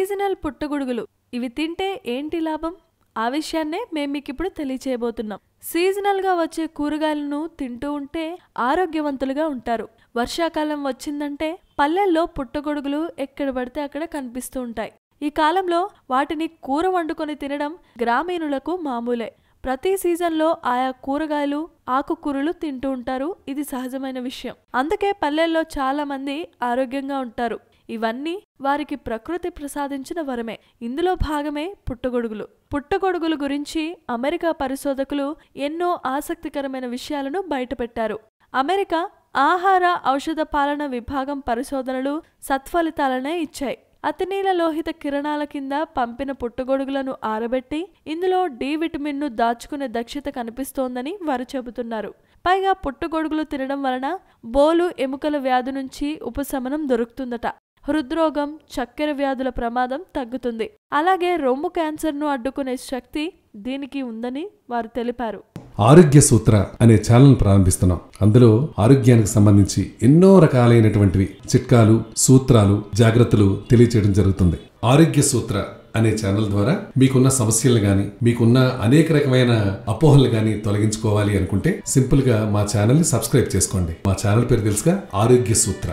Seasonal పుట్టగొడుగులు. ఇవి తింటే ఏంటి లాభం? ఆ విషయాన్నే మేము మీకు ఇప్పుడు తెలియచేయబోతున్నాం. సీజనల్గా వచ్చే కూరగాయలను తింటూ ఉంటే ఆరోగ్యవంతులుగా ఉంటారు. వర్షాకాలం వచ్చిందంటే పల్లెల్లో పుట్టగొడుగులు ఎక్కడ పడితే అక్కడ కనిపిస్తూ ఉంటాయి. ఈ కాలంలో వాటిని కూర వండుకొని తినడం గ్రామీణులకు మామూలే. ప్రతి సీజన్లో ఆయా కూరగాయలు ఆకుకూరలు తింటూ ఉంటారు. ఇది సహజమైన విషయం. అందుకే పల్లెల్లో చాలా మంది ఆరోగ్యంగా ఉంటారు. ఇవన్నీ వారికి ప్రకృతి ప్రసాదించిన వరమే. ఇందులో భాగమే పుట్టగొడుగులు. పుట్టగొడుగుల గురించి అమెరికా పరిశోధకులు ఎన్నో ఆసక్తికరమైన విషయాలను బయటపెట్టారు. అమెరికా ఆహార ఔషధ పాలన విభాగం పరిశోధనలు సత్ఫలితాలనే ఇచ్చాయి. అతినీల లోహిత కిరణాల కింద పంపిన పుట్టగొడుగులను ఆరబెట్టి ఇందులో డి విటమిన్ను దాచుకునే దక్షత కనిపిస్తోందని వారు చెబుతున్నారు. పైగా పుట్టగొడుగులు తినడం వలన బోలు ఎముకల వ్యాధి నుంచి ఉపశమనం దొరుకుతుందట. హృద్రోగం చక్కెర వ్యాధుల ప్రమాదం తగ్గుతుంది. అలాగే రొమ్ము క్యాన్సర్ను అడ్డుకునే శక్తి దీనికి ఉందని వారు తెలిపారు. ఆరోగ్య సూత్ర అనే ఛానల్ ప్రారంభిస్తున్నాం. అందులో ఆరోగ్యానికి సంబంధించి ఎన్నో రకాలైనటువంటివి చిట్కాలు సూత్రాలు జాగ్రత్తలు తెలియచేయడం జరుగుతుంది. ఆరోగ్య సూత్ర అనే ఛానల్ ద్వారా మీకున్న సమస్యలు గాని మీకున్న అనేక రకమైన అపోహలు గాని తొలగించుకోవాలి అనుకుంటే సింపుల్గా మా ఛానల్ని సబ్స్క్రైబ్ చేసుకోండి. మా ఛానల్ పేరు తెలుసుగా ఆరోగ్య సూత్ర.